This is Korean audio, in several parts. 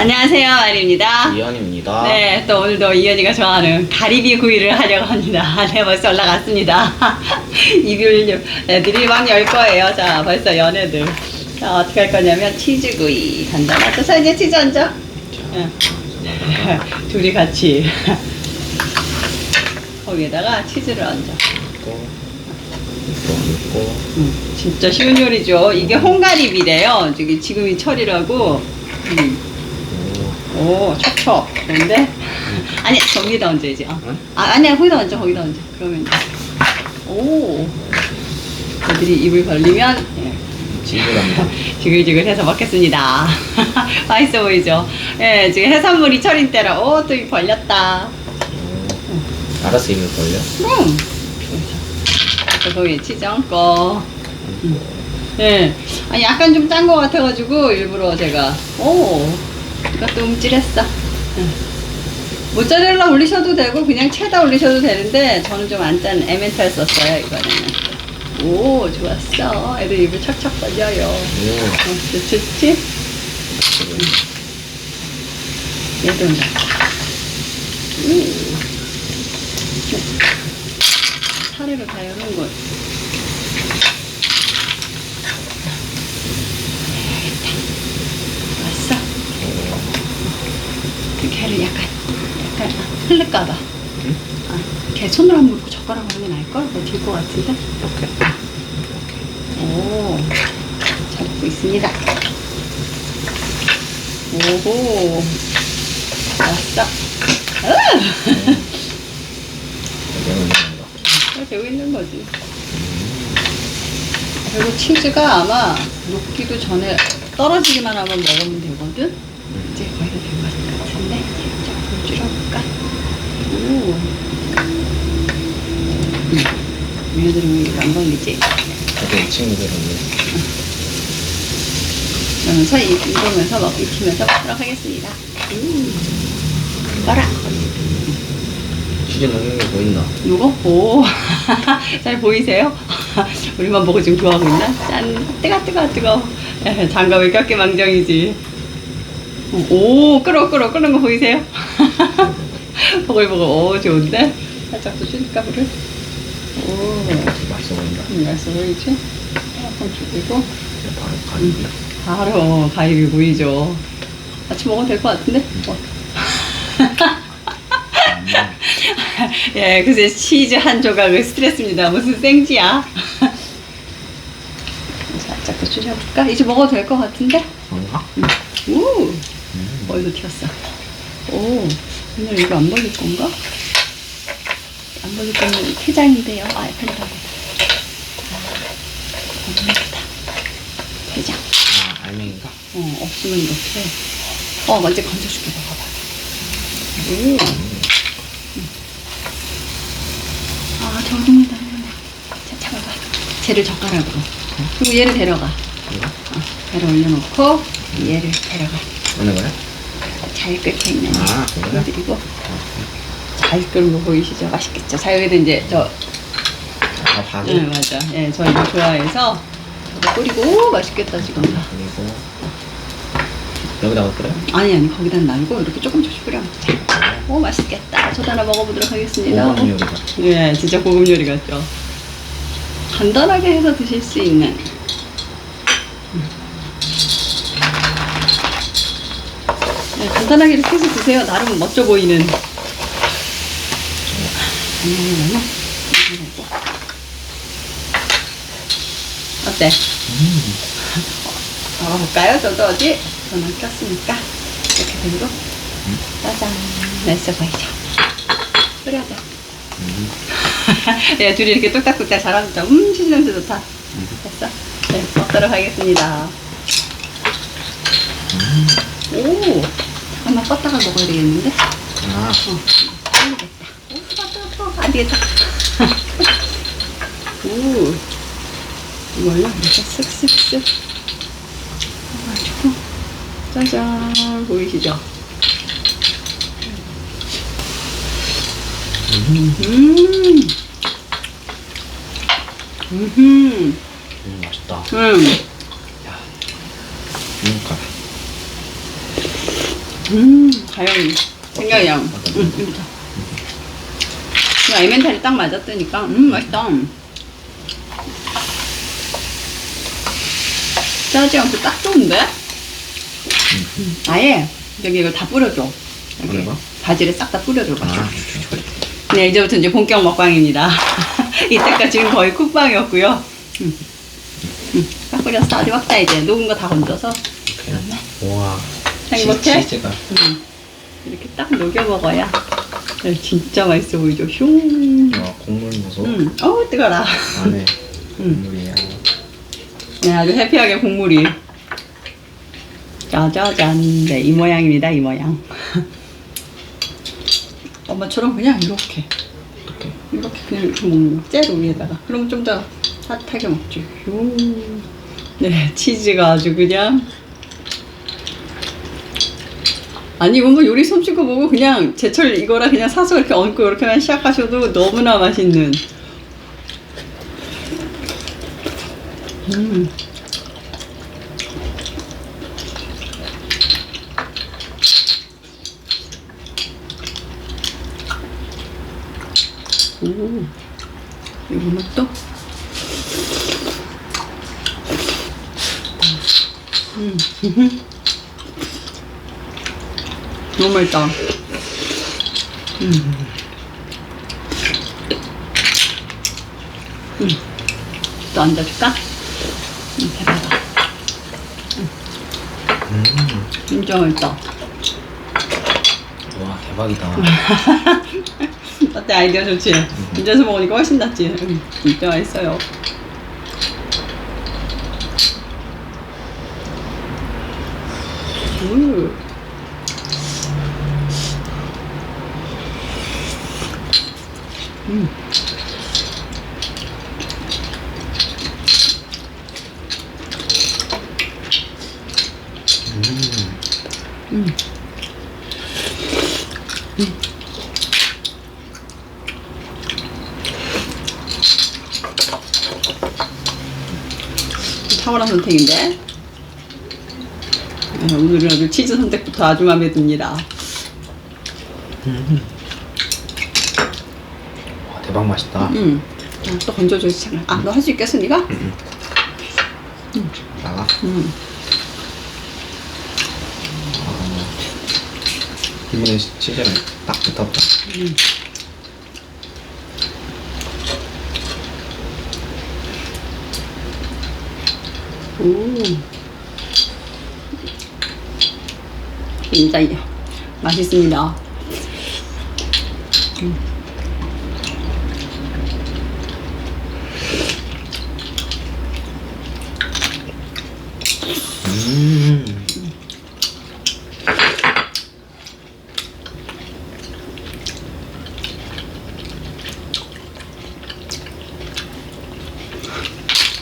안녕하세요, 아리입니다. 이현입니다. 네, 또 오늘도 이현이가 좋아하는 가리비 구이를 하려고 합니다. 네, 벌써 올라갔습니다. 이불 애들이 막 열 거예요. 자, 벌써 연애들. 자, 어떻게 할 거냐면 치즈 구이 간단하죠. 자, 이제 치즈 얹어. 응. 둘이 같이. 거기에다가 치즈를 얹어. 음, 진짜 쉬운 요리죠. 이게 홍가리비래요. 지금 지금이 철이라고. 음. 오, 오, 척척. 그런데 아니야, 거기다 얹어야지. 어. 응? 아, 아니야, 거기다 얹어, 거기다 얹어. 그러면 돼. 오. 애들이 입을 벌리면 예, 지그랍니다. 지글지글해서 먹겠습니다. 맛있어 보이죠? 예, 지금 해산물이 철인 때라. 오, 또 입 벌렸다. 알아서 입을 벌려? 음. 그래서 거기에 치즈 얹고. 음. 예. 아, 약간 좀짠것 같아가지고 일부러 제가 오 이것도 움찔했어. 예. 모짜렐라 올리셔도 되고 그냥 체다 올리셔도 되는데 저는 좀 안 짠 에멘탈 썼어요 이번에는. 오 좋았어. 애들 입을 척척 벌려요. 어, 오, 좋- 좋지? 얘도 온다. 음. 사례를 다 여는 걸. 왔어. 약간, 약간, 아, 흘릴까봐. 응? 아, 걔 손으로 한번 물고 젓가락 하는 게 나을걸? 뭐딜것 같은데? 이렇게. 오, 잘하고 있습니다. 오호, 왔어. 뭔가. 되고 있는 거지. 그리고 치즈가 아마 녹기도 전에 떨어지기만 하면 먹으면 되거든? 이제 거의 것? 줄여볼까? 오. 음. 얘네들은 이게 안 걸리지? 저도 이 친구들은 그러면서 이- 익으면서 먹, 익히면서 먹도록 하겠습니다. 음. 봐라. 치즈 넣는 게 보인다. 이거? 오. 잘 보이세요? 우리만 보고 지금 좋아하고 있나? 짠. 뜨거, 뜨거, 뜨거. 에, 장갑을 꼈게 망정이지. 오, 끓어, 끓어, 끓는 거 보이세요? 보글보글. 오, 좋은데? 살짝 더 줄일까, 불을? 오, 맛있어 보인다. 음, 맛있어 보이지? 조금. 그냥 바로 가리비. 바로 가입이 보이죠. 같이 먹으면 될것 같은데? 어. 예, 그새 치즈 한 조각을 스트레스입니다. 무슨 생지야? 살짝 더 줄여볼까? 이제 먹어도 될 것 같은데? 뭔가? 우! 음. 머리도 튀었어. 오, 오늘 이거 안 벌릴 건가? 안 벌릴 거면 퇴장인데요. 아, 펜다. 없는다. 퇴장. 아, 알맹이가? 어, 없으면 이렇게. 어, 먼저 건져줄게, 먹어봐. 오. 아, 정성이다. 자, 잡아봐. 쟤를 젓가락으로. 그리고 얘를 데려가. 이거? 어, 배를 올려놓고, 얘를 데려가. 어느 거야? 잘 끓여 있는. 아? 그리고 잘 끓는 거 보이시죠? 맛있겠죠? 자, 여기다 이제 저, 아, 바지? 응, 맞아. 예, 저 이거 좋아해서 저거 뿌리고, 오, 맛있겠다, 지금. 그리고 여기다가 끓여? 아니, 아니, 거기다 놔두고 이렇게 조금 조금씩 뿌려 먹자. 오, 맛있겠다. 저도 하나 먹어보도록 하겠습니다. 고급 요리가. 예, 진짜 고급 요리 같죠? 간단하게 해서 드실 수 있는. 네, 간단하게 이렇게 해서 드세요. 나름 멋져 보이는. 어때? 음. 먹어볼까요? 저도 어디? 저는 꼈으니까. 이렇게 들고. 짜잔. 맛있어 보이죠? 끓여봐. 음. 네, 둘이 이렇게 뚝딱뚝딱 잘하죠. 음, 치즈 냄새 좋다. 됐어? 네, 먹도록 하겠습니다. 오, 잠깐만 껐다가 먹어야 되겠는데? 아, 어, 빨리 됐다. 오, 안 되겠다. 오, 이걸로 이렇게 쓱쓱쓱. 해가지고, 짜잔, 보이시죠? 음. 음, 음, 음, 맛있다. 음. 음, 과연 생각이야. 음, 이거부터. 그냥 에멘탈이 딱 맞았다니까. 음, 맛있다. 짜지 않고 딱 좋은데? 음, 아예 여기 이거 다 뿌려줘. 여기? 바지를 싹 다 뿌려줘. 봐. 아, 네, 이제부터 이제 본격 먹방입니다. 이때까지는 거의 쿡방이었고요. 음. 음, 딱 뿌렸어. 아주 확다 이제. 녹은 거 다 건져서. 와. 행복해? 치- 치즈가. 음. 이렇게 딱 녹여 먹어야 네, 진짜 맛있어 보이죠. 슝. 와, 국물 보소. 음, 어우 뜨거라. 안에 음. 국물이야. 네, 아주 해피하게 국물이. 짜자잔. 네, 이 모양입니다. 이 모양. 엄마처럼 그냥 이렇게. 어떻게? 이렇게 그냥 이렇게 먹는 거. 째로 위에다가. 그럼 좀 더 따뜻하게 먹지. 슝. 네, 치즈가 아주 그냥. 아니, 뭐 요리 솜씨고 뭐고 그냥 제철 이거라 그냥 사서 이렇게 얹고 이렇게만 시작하셔도 너무나 맛있는. 음. 오, 이거 맛도? 음, 너무 맛있다. 음. 음. 또 앉아줄까? 음, 해봐봐. 음. 진짜 맛있다. 와, 대박이다. 어때 아이디어 좋지? 앉아서 먹으니까 훨씬 낫지? 음, 진짜 맛있어요. 음. 음. 음. 음. 탁월한 선택인데. 네, 오늘은 아주 치즈 선택부터 아주 마음에 듭니다. 와, 대박 맛있다. 음. 아, 또 건져줘야지 참. 아, 너 할 수 있겠어, 니가? 나가. 음. 이번에 치즈랑 딱 붙었다. 음. 오. 진짜 맛있습니다. 음.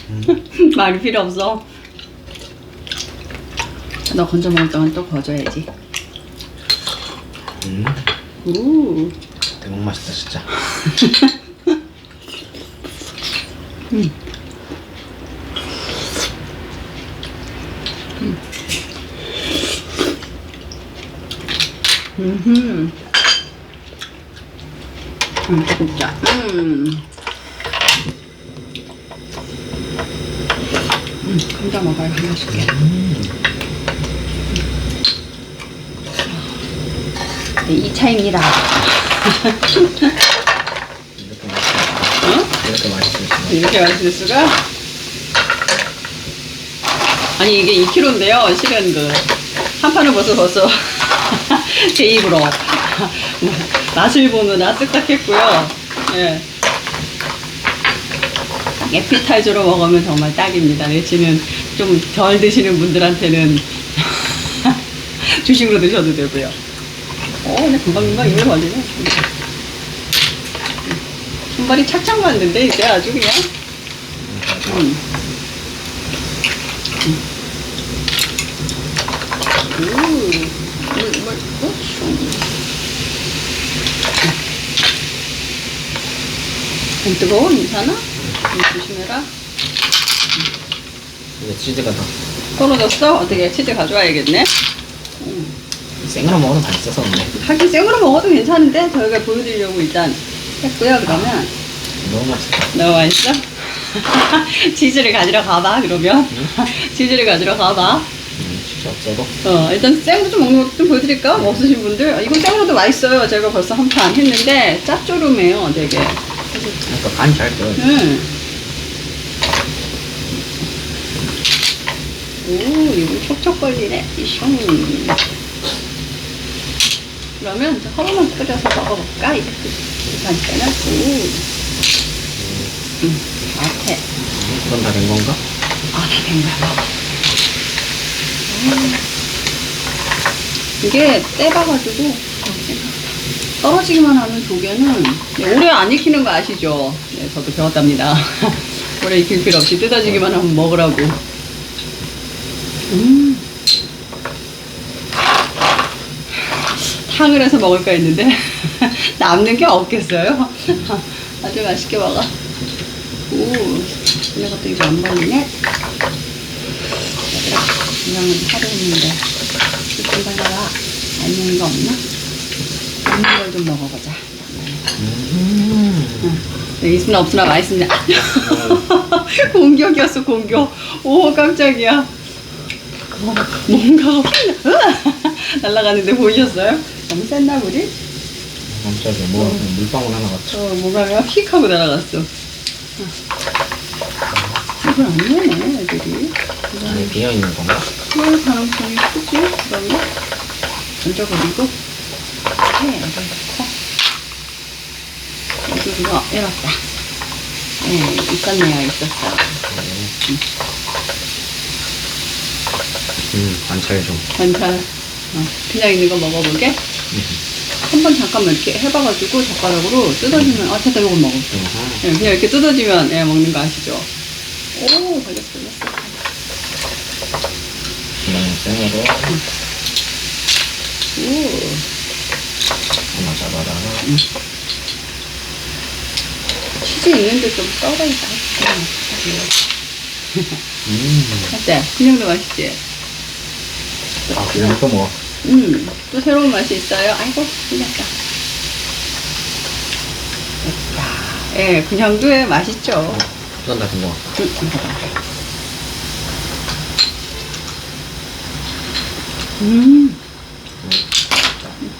말이 필요 없어. 너 건져 먹을 동안 또 거줘야지. 음. 오. 대박 맛있다, 진짜. 음. 음. 음, 진짜. 음. 음, 감자 먹어요. 한 맛있게. 네, 2차입니다. 이렇게 맛있어. 어? 이렇게 맛있을 수가. 이렇게 맛있을 수가? 아니 이게 2kg인데요. 실은 그한 판을 벌써 벌써 제 입으로 맛을 보느라 쓱딱했고요. 예. 에피타이저로 먹으면 정말 딱입니다. 내지는 좀 덜 드시는 분들한테는 주식으로 드셔도 되고요. 어, 근데 금방금방 입에 걸리네. 손발이 착착 맞는데 이제 아주 그냥. 음. 오, 물, 물, 어? 안 뜨거워? 괜찮아? 음, 조심해라. 이게 치즈가 다. 떨어졌어? 어떻게 치즈 가져와야겠네? 음. 생으로 먹어도 맛있어서 근데 하긴 생으로 먹어도 괜찮은데 저희가 보여드리려고 일단 했고요. 그러면 너무 맛있다. 너무 맛있어? 치즈를 가지러 가봐 그러면 치즈를 가지러 가봐 음, 진짜 없어도 어 일단 생으로 좀 먹는 것도 좀 보여드릴까? 없으신 분들 아, 이거 생으로도 맛있어요 제가 벌써 한 판 했는데 짭조름해요 되게 그러니까 간잘 돼요. 응. 오 이거 촉촉거리네 숑 그러면 이제 허브만 끓여서 먹어볼까? 이렇게 간단하고 음, 앞에 그건 다 된 건가? 아, 다된 거야. 먹어. 음. 이게 떼봐가지고 이렇게 떨어지기만 하는 조개는 오래 안 익히는 거 아시죠? 네, 저도 배웠답니다. 오래 익힐 필요 없이 뜯어지기만 하면 먹으라고. 음. 탕을 해서 먹을까 했는데 남는 게 없겠어요? 아주 맛있게 먹어. 오, 내가 또 이거 안? 얘들아, 그냥은 하루 했는데, 좀 발라라. 안 있는 거 없나? 없는 걸 좀 먹어보자. 음. 네, 있으나 없으나 맛있습니다. 공격이었어, 공격. 오, 깜짝이야. 어, 뭔가가 나- 날아가는데 보이셨어요? 너무 셌나, 우리? 깜짝이야. 뭐 물방울 하나 같이. 어, 뭐가 휙 하고 날아갔어. 이걸 안 내네, 애들이. 안에 비어 있는 건가? 그럴 가능성이 크지? 그러면 던져버리고 네, 여기 넣고. 이거 열었다. 네, 있었네요, 있었어 음, 관찰 좀. 반찬. 어, 그냥 있는 거 먹어보게. 한번 잠깐만 이렇게 해봐가지고 젓가락으로 뜯어주면 아 됐다 이거 먹어. 음. 네, 그냥 이렇게 뜯어주면 예, 먹는 거 아시죠? 오 걸렸어 걸렸어. 그냥 생으로. 오 하나 잡아라. 치즈 있는데 좀 썰어 있다. 음. 어때? 그냥도 맛있지? 아, 그냥 또 먹어. 음, 또 새로운 맛이 있어요. 아이고. 됐다. 예, 그냥도 해 맛있죠. 그건 다된거 같아. 음, 이거다. 음,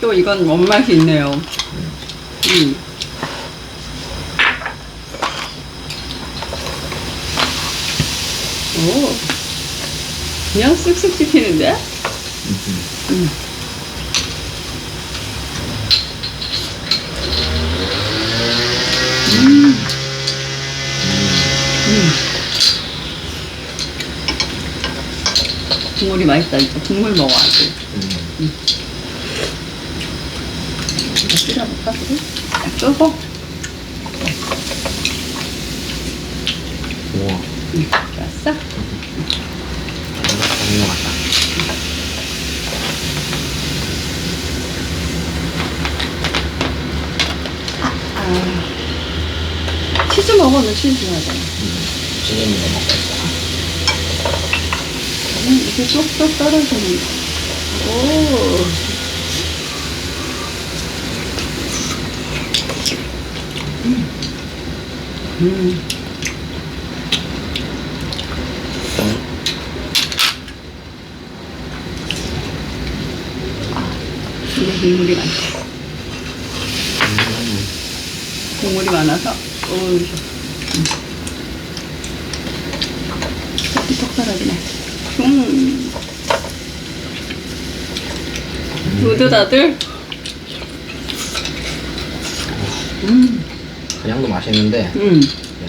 또 이건 원맛이 있네요. 음. 오, 그냥 쓱쓱 씹히는데? 음. 음. 음. 국물이 맛있다. 국물 먹어 아주. 음. 이거 끓 그래? 딱 끄고. 우와. 음, 좋았어. 다른 거 같다. 아, 치즈 먹으면 치즈 좋아하잖아. 거 먹고 있어. 음, 이게 쏙쏙 떨어지는 거. 오. 음. 음. 이게 국물이 많다. 국물이 많아서, 어우, 턱이 턱 떨어지네. 음. 모두 다들, 음, 그냥도 맛있는데 음,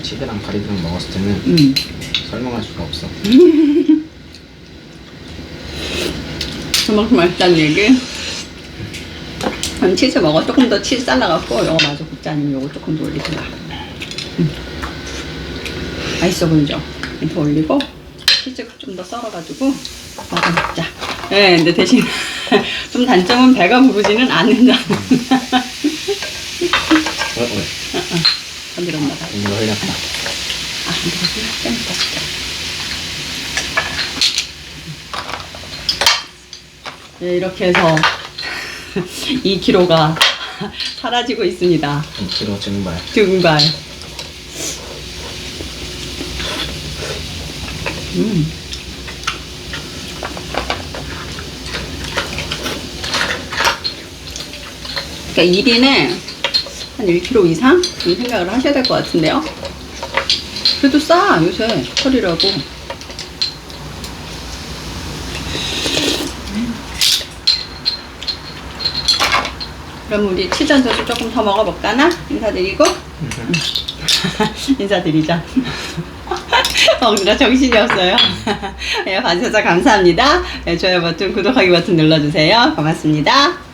치즈랑 가리비랑 먹었을 때는 음. 설명할 수가 없어. 그만큼 맛있다는 얘기? 그럼 치즈 먹어. 조금 더 치즈 잘라갖고, 이거 마저 굽자 아니면 이거 조금 더 올리든가. 음. 맛있어 보이죠? 더 올리고, 치즈 좀 더 썰어가지고, 마저 먹자. 네, 근데 대신, 좀 단점은 배가 부르지는 않는다. 이거 흘렸다. 아, 이거 좀. 네, 이렇게 해서 2kg가 사라지고 있습니다. 2kg 증발. 등발. 음. 그러니까 1인에 한 1kg 이상 이 생각을 하셔야 될 것 같은데요. 그래도 싸 요새 털이라고. 그럼 우리 치전 저도 조금 더 먹어볼까나? 인사드리고 인사드리자. 오늘은 정신이 없어요. 예, 봐주셔서 감사합니다. 예, 좋아요 버튼, 구독하기 버튼 눌러주세요. 고맙습니다.